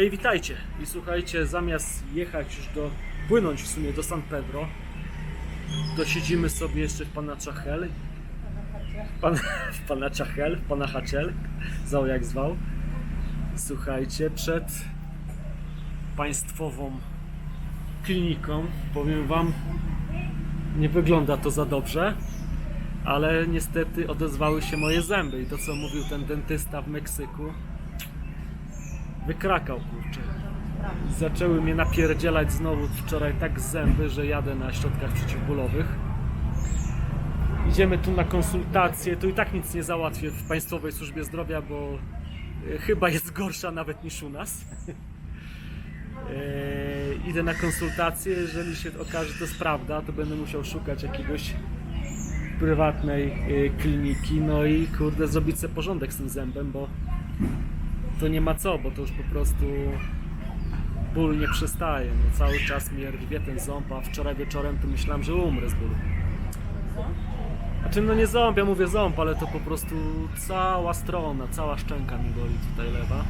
No i witajcie. I słuchajcie, zamiast jechać już do, płynąć w sumie do San Pedro, to siedzimy sobie jeszcze w Pana Chachel. Pan, w Pana Chachel, w Pana Hachel, zwał jak zwał. Słuchajcie, przed państwową kliniką, powiem Wam, nie wygląda to za dobrze, ale niestety odezwały się moje zęby i to co mówił ten dentysta w Meksyku, wykrakał kurczę. Zaczęły mnie napierdzielać znowu wczoraj tak zęby, że jadę na środkach przeciwbólowych. Idziemy tu na konsultację, tu i tak nic nie załatwię w Państwowej Służbie Zdrowia, bo e, chyba jest gorsza nawet niż u nas. E, idę na konsultację, jeżeli się okaże, że to jest prawda, to będę musiał szukać jakiegoś prywatnej e, kliniki, no i kurde zrobić sobie porządek z tym zębem, bo to nie ma co, bo to już po prostu ból nie przestaje, no cały czas mnie rwie ten ząb, a wczoraj wieczorem to myślałem, że umrę z bólu. Znaczy no nie ząb, ja mówię ząb, ale to po prostu cała strona, cała szczęka mi boli tutaj lewa.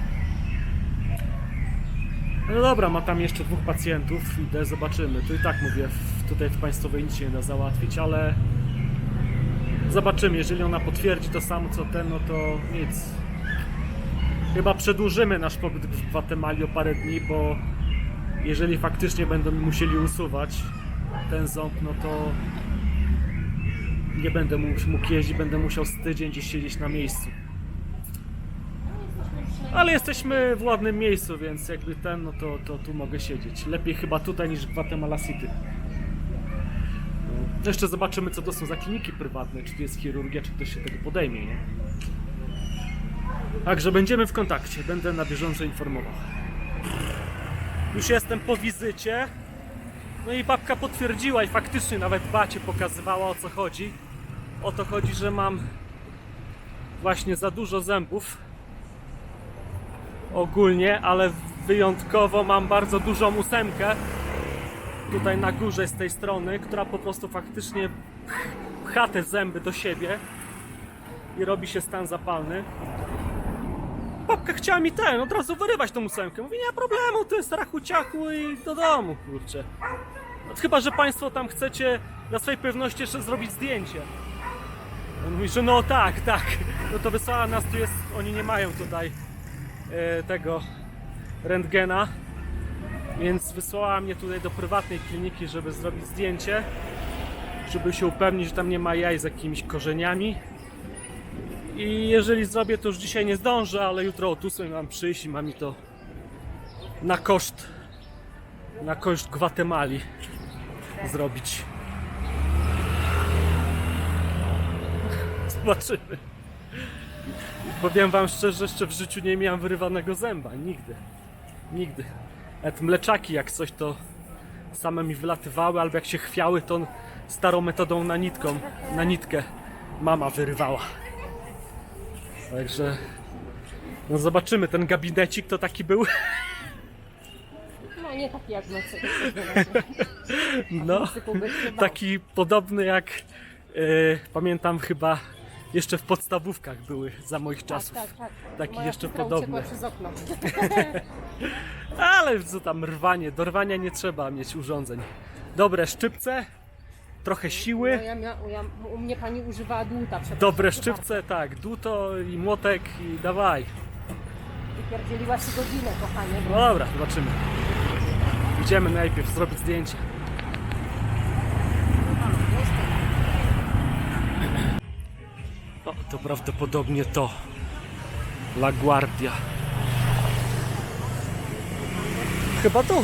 No dobra, ma tam jeszcze dwóch pacjentów, idę, zobaczymy. Tu i tak mówię, tutaj w państwowej nic się nie da załatwić, ale zobaczymy. Jeżeli ona potwierdzi to samo co ten, no to nic. Chyba przedłużymy nasz pobyt w Gwatemali o parę dni, bo jeżeli faktycznie będą musieli usuwać ten ząb, no to nie będę mógł jeździć, będę musiał z tydzień gdzieś siedzieć na miejscu. Ale jesteśmy w ładnym miejscu, więc jakby ten, no to, to tu mogę siedzieć. Lepiej chyba tutaj niż w Guatemala City. Jeszcze zobaczymy, co to są za kliniki prywatne, czy to jest chirurgia, czy ktoś się tego podejmie, nie? Także będziemy w kontakcie, będę na bieżąco informował. Już jestem po wizycie. No i babka potwierdziła i faktycznie nawet bacie pokazywała o co chodzi. O to chodzi, że mam właśnie za dużo zębów ogólnie, ale wyjątkowo mam bardzo dużą ósemkę tutaj na górze z tej strony, która po prostu faktycznie pcha te zęby do siebie i robi się stan zapalny. Babka chciała mi ten, od razu wyrywać tą ósemkę. Mówi, nie ma problemu, to jest rachu ciachu i do domu, kurczę. No, chyba, że Państwo tam chcecie dla swojej pewności jeszcze zrobić zdjęcie. On mówi, że no tak, tak. No to wysłała nas, tu jest, oni nie mają tutaj e, tego rentgena, więc wysłała mnie tutaj do prywatnej kliniki, żeby zrobić zdjęcie, żeby się upewnić, że tam nie ma jaj z jakimiś korzeniami. I jeżeli zrobię, to już dzisiaj nie zdążę, ale jutro o 8 mam przyjść i ma mi to na koszt na koszt Gwatemali zrobić. Zobaczymy. Powiem wam szczerze, jeszcze w życiu nie miałem wyrywanego zęba. Nigdy. Nigdy. Nawet mleczaki jak coś to same mi wylatywały, albo jak się chwiały, to starą metodą na nitką, na nitkę mama wyrywała. Także no zobaczymy, ten gabinecik to taki był. No nie taki jak Meksyku. No, taki podobny jak e, pamiętam chyba jeszcze w podstawówkach były za moich czasów. Tak, tak, tak. Taki Moja jeszcze podobny. przez okno. Ale co tam rwanie, do rwania nie trzeba mieć urządzeń. Dobre szczypce, trochę No, siły, ja, mia, ja, u mnie pani używała dłuta. przepraszam, dobre szczypce, tak, dłuto i młotek i dawaj. Wypierdzieliła się godzinę, kochanie. No dobra, zobaczymy. Idziemy najpierw zrobić zdjęcie. O, to prawdopodobnie to. La Guardia. Chyba to.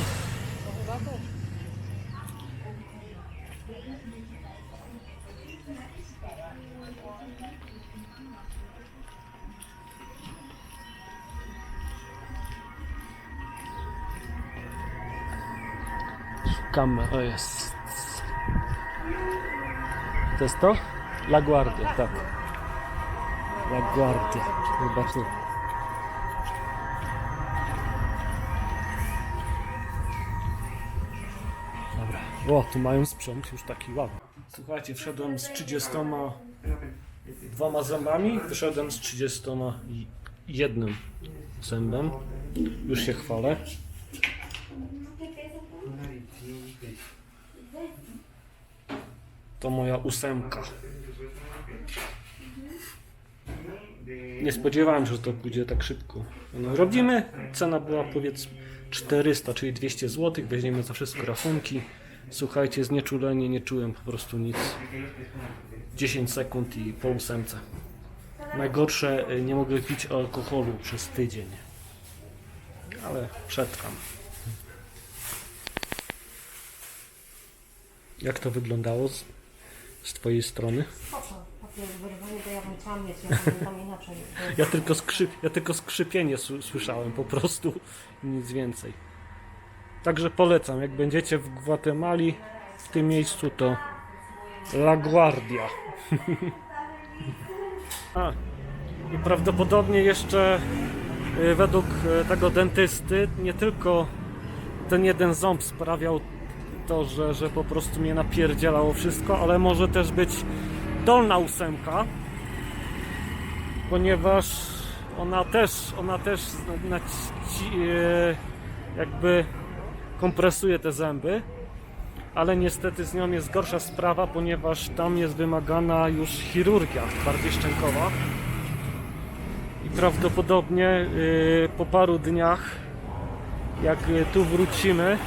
O jest. To jest to? La Guardia, tak. La Guardia, tu. Dobra. O, tu mają sprzęt już taki ładny. Słuchajcie, wszedłem z 30 dwoma zębami, wyszedłem z 31 zębem. Już się chwalę. To moja ósemka. Nie spodziewałem się, że to pójdzie tak szybko. No, robimy, cena była powiedzmy 400, czyli 200 zł, weźmiemy za wszystko rachunki. Słuchajcie, znieczulenie, nie czułem po prostu nic. 10 sekund i po ósemce. Najgorsze, y, nie mogę pić alkoholu przez tydzień. Ale przetrwam. Jak to wyglądało z, twojej strony? Ja ja inaczej. Tylko, skrzyp, ja tylko skrzypienie słyszałem po prostu, nic więcej. Także polecam, jak będziecie w Gwatemali, w tym miejscu to La Guardia. A, i prawdopodobnie jeszcze y, według y, tego dentysty nie tylko ten jeden ząb sprawiał to, że, że po prostu mnie napierdzielało wszystko, ale może też być dolna ósemka, ponieważ ona też, ona też e, jakby kompresuje te zęby, ale niestety z nią jest gorsza sprawa, ponieważ tam jest wymagana już chirurgia bardziej szczękowa. I prawdopodobnie e, po paru dniach jak tu wrócimy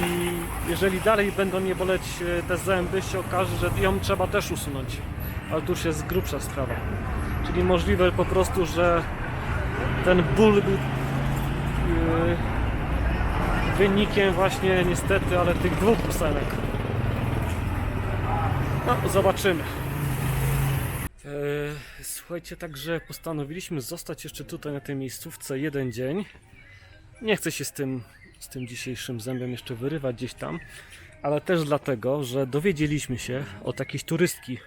i jeżeli dalej będą mnie boleć e, te zęby, się okaże, że ją trzeba też usunąć. Ale tu jest grubsza sprawa. Czyli możliwe po prostu, że ten ból był yy, wynikiem właśnie niestety, ale tych dwóch ósemek. No, zobaczymy. Eee, słuchajcie, także postanowiliśmy zostać jeszcze tutaj na tej miejscówce jeden dzień. Nie chcę się z tym, z tym dzisiejszym zębem jeszcze wyrywać gdzieś tam, ale też dlatego, że dowiedzieliśmy się od jakiejś turystki,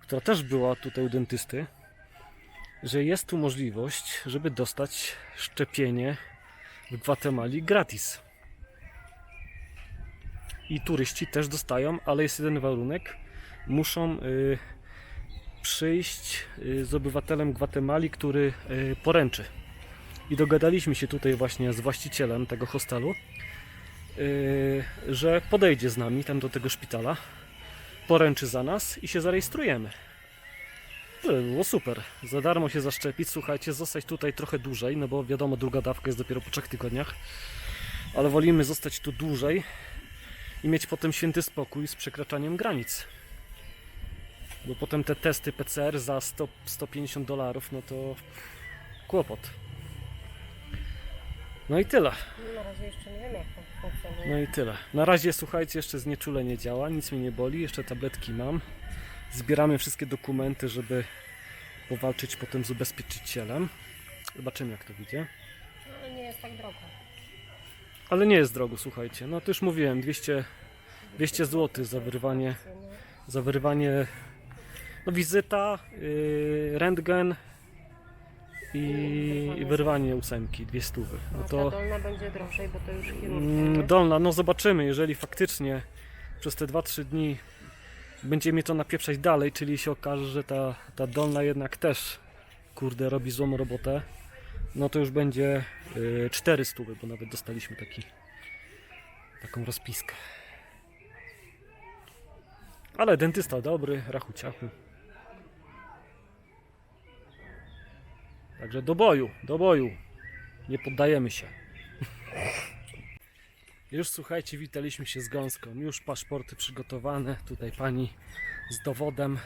która też była tutaj u dentysty, że jest tu możliwość, żeby dostać szczepienie w Gwatemali gratis. I turyści też dostają, ale jest jeden warunek. Muszą y, przyjść y, z obywatelem Gwatemali, który y, poręczy. I dogadaliśmy się tutaj właśnie z właścicielem tego hostelu, y, że podejdzie z nami tam do tego szpitala, poręczy za nas i się zarejestrujemy. To by było super. Za darmo się zaszczepić, słuchajcie, zostać tutaj trochę dłużej, no bo wiadomo, druga dawka jest dopiero po trzech tygodniach. Ale wolimy zostać tu dłużej i mieć potem święty spokój z przekraczaniem granic. Bo potem te testy PCR za 100, 150 dolarów, no to kłopot. No i tyle. Na razie jeszcze nie wiem jak to funkcjonuje. No i tyle. Na razie słuchajcie, jeszcze znieczulenie działa, nic mnie nie boli, jeszcze tabletki mam. Zbieramy wszystkie dokumenty, żeby powalczyć potem z ubezpieczycielem. Zobaczymy jak to wyjdzie. Ale nie jest tak drogo. Ale nie jest drogo, słuchajcie. No to już mówiłem, 200, 200 zł za wyrywanie, za wyrywanie no wizyta, yy, rentgen i, i wyrwanie ósemki, dwie stówy. No to... Dolna będzie drożej, bo to już chirurgia. Mm? Dolna, no zobaczymy, jeżeli faktycznie przez te 2-3 dni będzie mnie to napieprzać dalej, czyli się okaże, że ta, ta dolna jednak też, kurde, robi złą robotę, no to już będzie y, 400, bo nawet dostaliśmy taki, taką rozpiskę. Ale dentysta dobry, rachuciachu. Także do boju, do boju. Nie poddajemy się. Już słuchajcie, witaliśmy się z gąską. Już paszporty przygotowane. Tutaj pani z dowodem.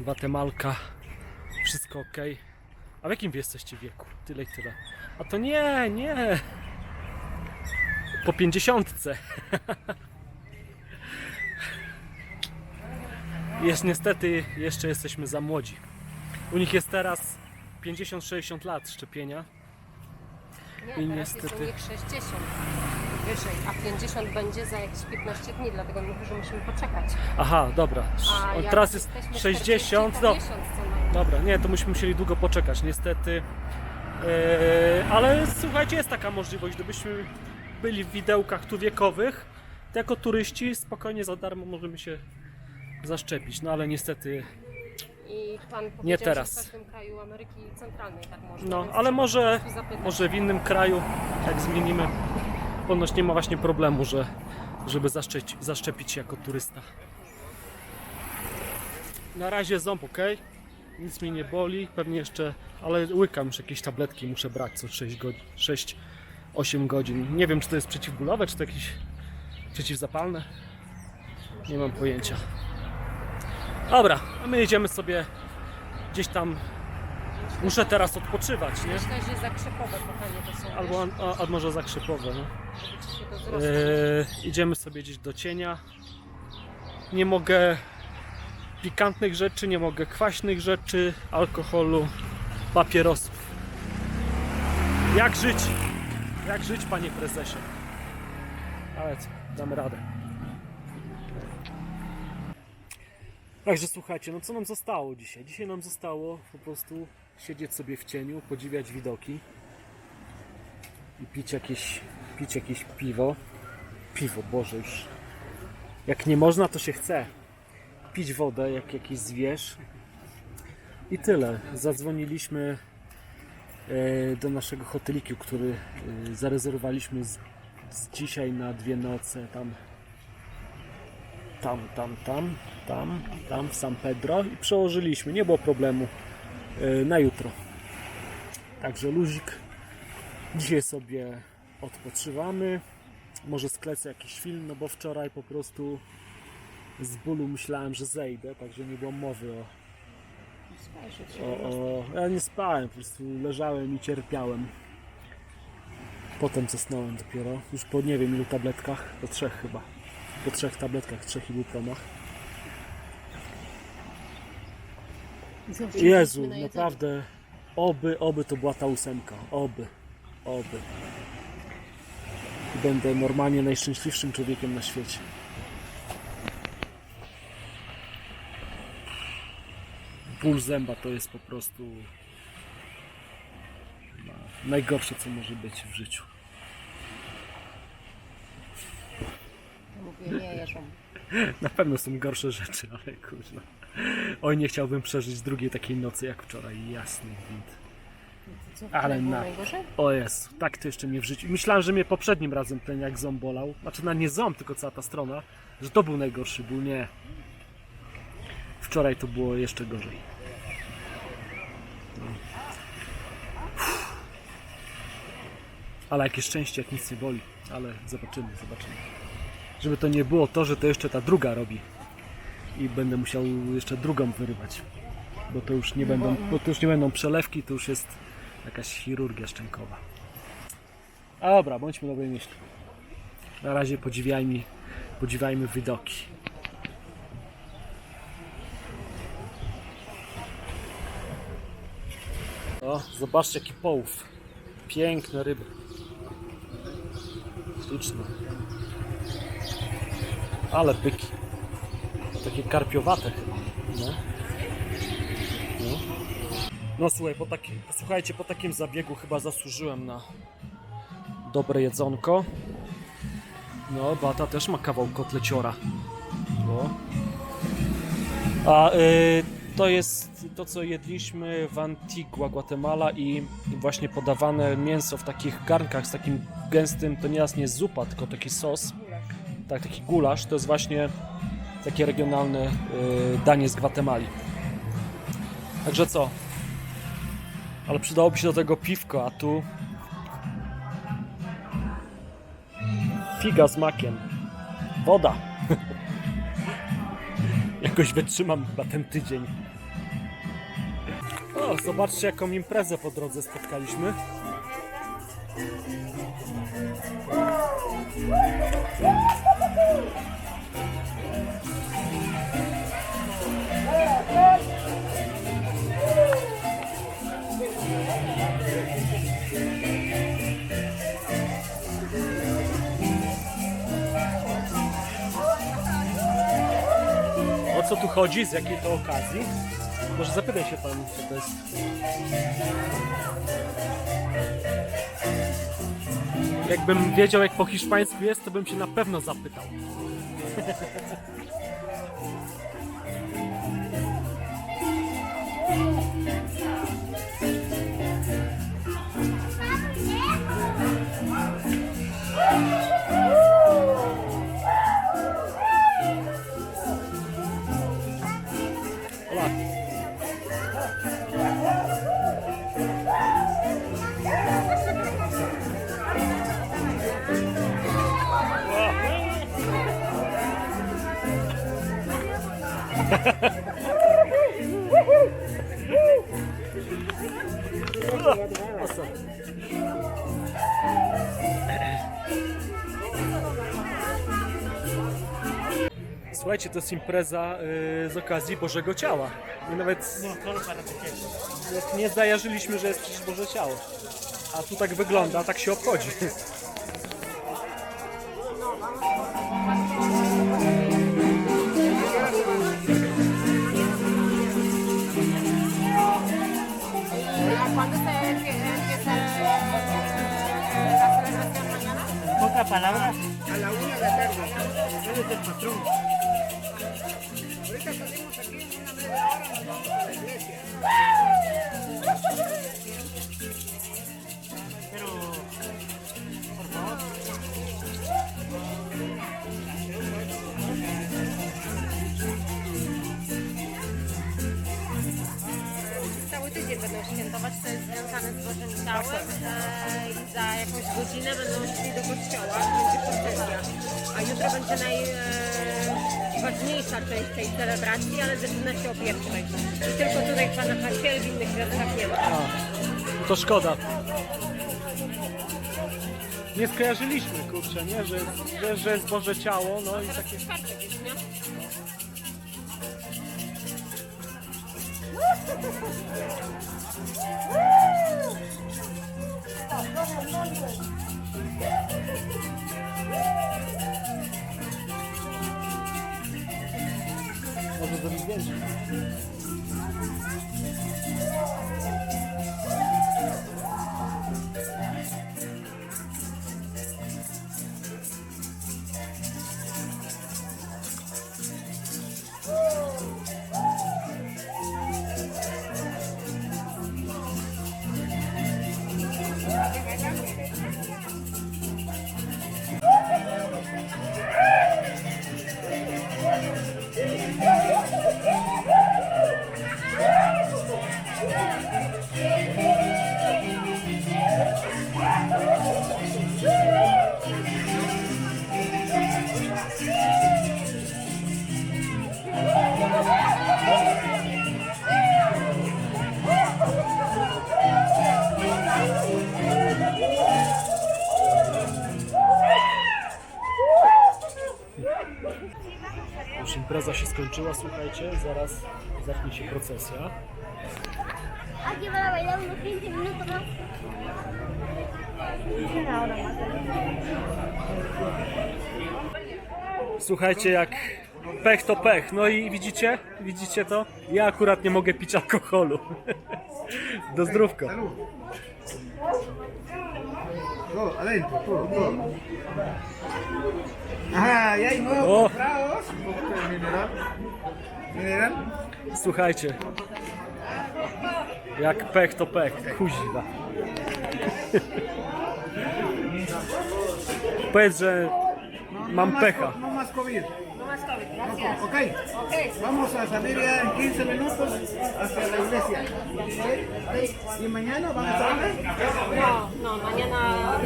Gwatemalka. Wszystko ok. A w jakim jesteście wieku? Tyle i tyle. A to nie, nie. Po pięćdziesiątce. Jest niestety, jeszcze jesteśmy za młodzi. U nich jest teraz 50-60 lat szczepienia. Nie, i teraz niestety- jest u nich 60 wyżej, a 50 będzie za jakieś 15 dni, dlatego mówię, że musimy poczekać. Aha, dobra. A O, jak Teraz jest jesteśmy 60. 40, No, to miesiąc co najmniej. Dobra, nie, to myśmy musieli długo poczekać, niestety. Eee, ale słuchajcie, jest taka możliwość, gdybyśmy byli w widełkach tu wiekowych, to jako turyści spokojnie za darmo możemy się zaszczepić. No ale niestety I pan powiedział, Nie że teraz. w każdym kraju Ameryki Centralnej tak można. No, więc ale może, po prostu zapytać. może w innym kraju, jak zmienimy, ponoć nie ma właśnie problemu, że, żeby zaszczepić, zaszczepić się jako turysta. Na razie ząb ok, nic mnie nie boli, pewnie jeszcze, ale łykam już jakieś tabletki, muszę brać co 6 godzin, 6-8 godzin. Nie wiem, czy to jest przeciwbólowe, czy to jakieś przeciwzapalne. Nie mam pojęcia. Dobra, a my jedziemy sobie gdzieś tam. Muszę teraz odpoczywać, nie? Myślę, że zakrzepowe kochanie to są. Albo, wiesz, a, a może zakrzepowe, no. żeby ci się to zrosło. Eee, idziemy sobie gdzieś do cienia. Nie mogę pikantnych rzeczy, nie mogę kwaśnych rzeczy, alkoholu, papierosów. Jak żyć? Jak żyć, panie prezesie? Ale co, damy radę. Także słuchajcie, no co nam zostało dzisiaj? Dzisiaj nam zostało po prostu siedzieć sobie w cieniu, podziwiać widoki i pić jakieś, pić jakieś piwo. Piwo, Boże, już. Jak nie można, to się chce. Pić wodę, jak jakiś zwierz. I tyle. Zadzwoniliśmy e, do naszego hoteliku, który e, zarezerwowaliśmy z, z dzisiaj na dwie noce tam. Tam, tam, tam, tam, tam w San Pedro i przełożyliśmy. Nie było problemu e, na jutro. Także luzik. Dzisiaj sobie odpoczywamy. Może sklecę jakiś film, no bo wczoraj po prostu z bólu myślałem, że zejdę, także nie było mowy o, o, o... Ja nie spałem, po prostu leżałem i cierpiałem. Potem zasnąłem dopiero, już po nie wiem ilu tabletkach, po trzech chyba. Po trzech tabletkach, trzech ibupromach. Jezu, naprawdę, oby, oby to była ta ósemka, oby, oby. I będę normalnie najszczęśliwszym człowiekiem na świecie. Ból zęba to jest po prostu najgorsze, co może być w życiu. Nie jedzą. Na pewno są gorsze rzeczy, ale kurwa. Oj, nie chciałbym przeżyć drugiej takiej nocy jak wczoraj, jasny gwint. Co, Ale na- najgorzej? O jest, tak to jeszcze mnie w życiu. Myślałem, że mnie poprzednim razem ten jak ząb bolał. Znaczy na nie ząb, tylko cała ta strona. Że to był najgorszy ból, nie. Wczoraj to było jeszcze gorzej. No. Uff. Ale jakie szczęście, jak nic nie boli. Ale zobaczymy, zobaczymy. Żeby to nie było to, że to jeszcze ta druga robi. I będę musiał jeszcze drugą wyrywać. Bo to już nie będą, bo to już nie będą przelewki, to już jest jakaś chirurgia szczękowa. A dobra, bądźmy dobrej myśli. Na razie podziwiajmy, podziwiajmy widoki. O, zobaczcie jaki połów. Piękne ryby. Śliczne. Ale byki. Takie karpiowate chyba. No. No. Słuchaj, po takim, słuchajcie, po takim zabiegu chyba zasłużyłem na dobre jedzonko. No, Bata też ma kawał kotleciora. No. A y, to jest to, co jedliśmy w Antigua, Guatemala i właśnie podawane mięso w takich garnkach z takim gęstym, to nieraz nie zupa, tylko taki sos. Tak, taki gulasz. To jest właśnie takie regionalne y, danie z Gwatemali. Także co? Ale przydałoby się do tego piwko, a tu figa z makiem. Woda. Jakoś wytrzymam chyba ten tydzień. O, zobaczcie jaką imprezę po drodze spotkaliśmy. O co tu chodzi? Z jakiej to okazji? Może zapytaj się pan, co to jest. Jakbym wiedział, jak po hiszpańsku jest, to bym się na pewno zapytał. Słuchajcie, to jest impreza y, z okazji Bożego Ciała. I nawet nie zajarzyliśmy, że jest przecież Boże Ciało. A tu tak wygląda, tak się obchodzi. Palabra. A la una de la tarde. Él es el patrón. Ahorita salimos aquí en una media hora, nos vamos a la iglesia. Będą świętować, to jest związane z Bożym Ciałem e, i za jakąś godzinę będą szli do kościoła, będzie procesja. A jutro będzie najważniejsza część tej celebracji, ale zaczyna się o pierwszej. I tylko tutaj w Pana Chacie, w innych gwiazdach nie ma. A, to szkoda. Nie skojarzyliśmy, kurczę, nie? Że, że, że jest Boże Ciało, no i takie... Czwartek jest, nie? Może zrobić zdjęcie. Już słuchajcie, zaraz zacznie się procesja. Aquí van a bailar unos 15 minutos más. Una hora más. Słuchajcie, jak pech to pech. No i widzicie? Widzicie to? Ja akurat nie mogę pić alkoholu. Do zdrówka. Todo, adentro, todo, todo. Ajá, y hay nuevos comprados. Un poquito de mineral. Mineral. Słuchajcie. Jak pech to pech. Kuźwa. Powiedz, że mam más pecha. co- No más COVID. No más COVID, gracias. Ok. Ok. Vamos a salir ya en 15 minutos hacia la iglesia. ¿Y mañana vamos a ver? No, no, mañana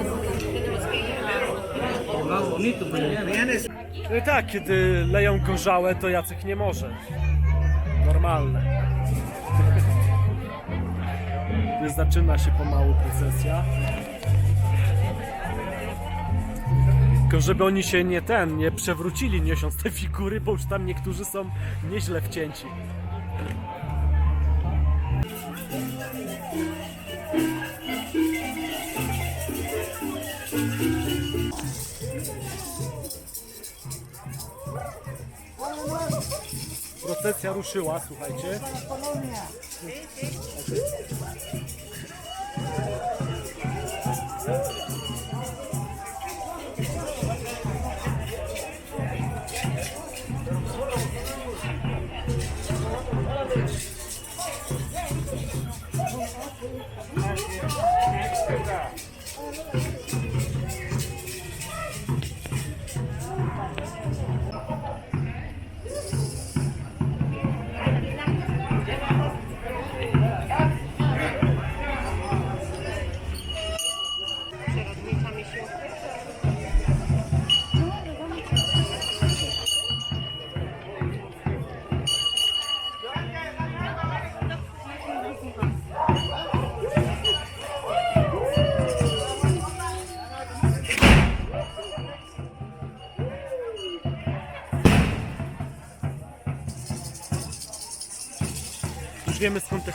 tenemos que ir a... Mañana es No i tak, kiedy leją gorzałe, to Jacek nie może. Normalne. Zaczyna się pomału procesja. Tylko żeby oni się nie ten, nie przewrócili niosąc te figury, bo już tam niektórzy są nieźle wcięci. Procesja ruszyła, słuchajcie. Przyrodnicza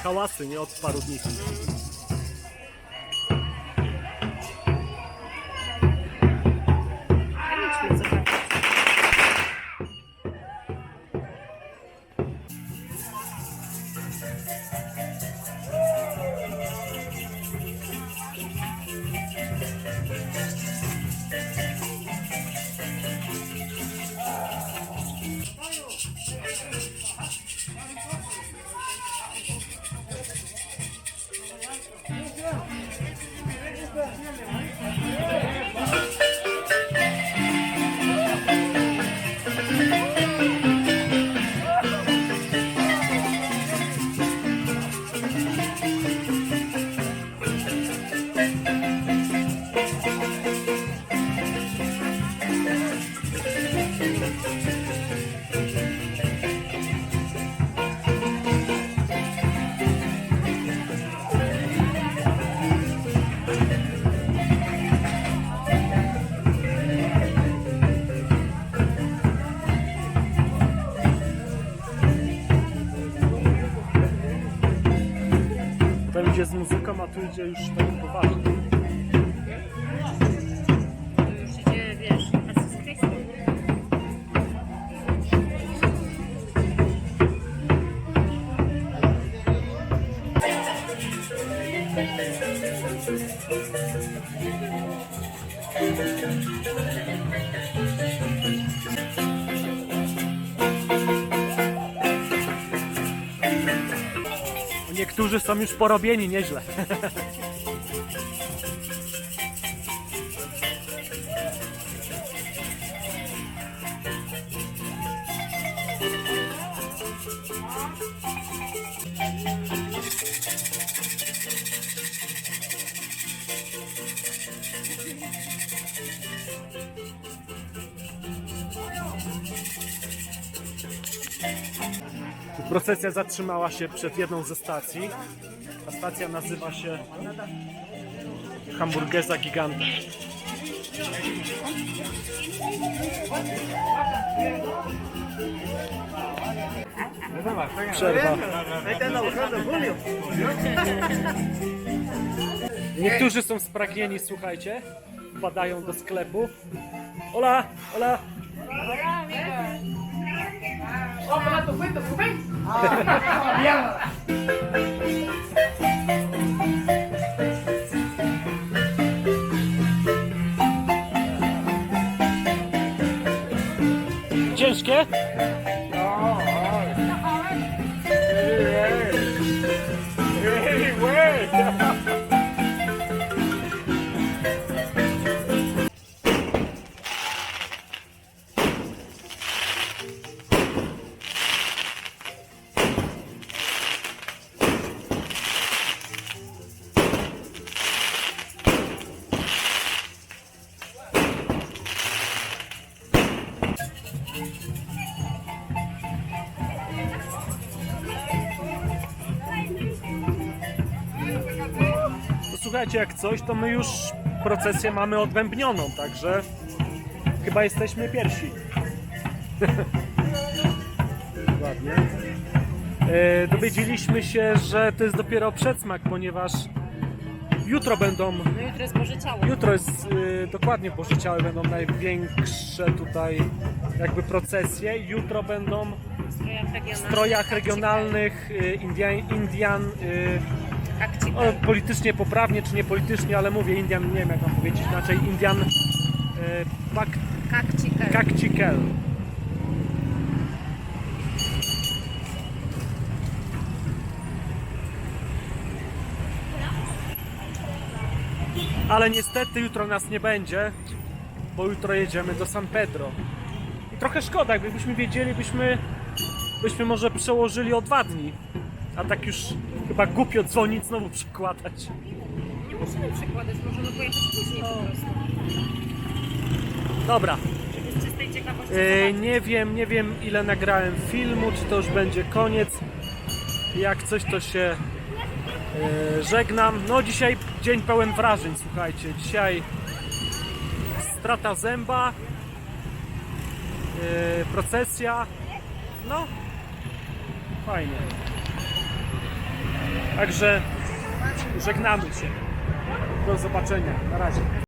hałasy, nie? Od paru dni. Z muzyką, a tu idzie już tak poważnie. Niektórzy są już porobieni nieźle. Procesja zatrzymała się przed jedną ze stacji. Ta stacja nazywa się Hamburgesa Giganta. Przerwa. Niektórzy są spragnieni, słuchajcie. Wpadają do hola. Ciężkie? Słuchajcie, jak coś, to my już procesję mamy odbębnioną, także chyba jesteśmy pierwsi. Ładnie. E, dowiedzieliśmy się, że to jest dopiero przedsmak, ponieważ jutro będą, No jutro jest Boże Ciało. jutro jest e, dokładnie Boże Ciały, będą największe tutaj jakby procesje. Jutro będą W strojach regionalnych. strojach regionalnych e, Indian, Indian e, Akcik. o, politycznie poprawnie, czy nie politycznie, ale mówię Indian, nie wiem jak mam powiedzieć inaczej, Indian e, Pak, Kakcikel. Kakcikel. Ale niestety jutro nas nie będzie, bo jutro jedziemy do San Pedro. I trochę szkoda, jakbyśmy wiedzieli, byśmy, byśmy może przełożyli o dwa dni. A tak już chyba głupio dzwonić, znowu przekładać. Nie musimy przekładać, możemy pojechać później po prostu. Dobra, Z czystej ciekawości. E, zobaczyć. nie wiem, nie wiem ile nagrałem filmu, czy to już będzie koniec. Jak coś to się e, żegnam. No dzisiaj dzień pełen wrażeń, słuchajcie. Dzisiaj strata zęba, e, procesja. No, fajnie. Także żegnamy się. Do zobaczenia. Na razie.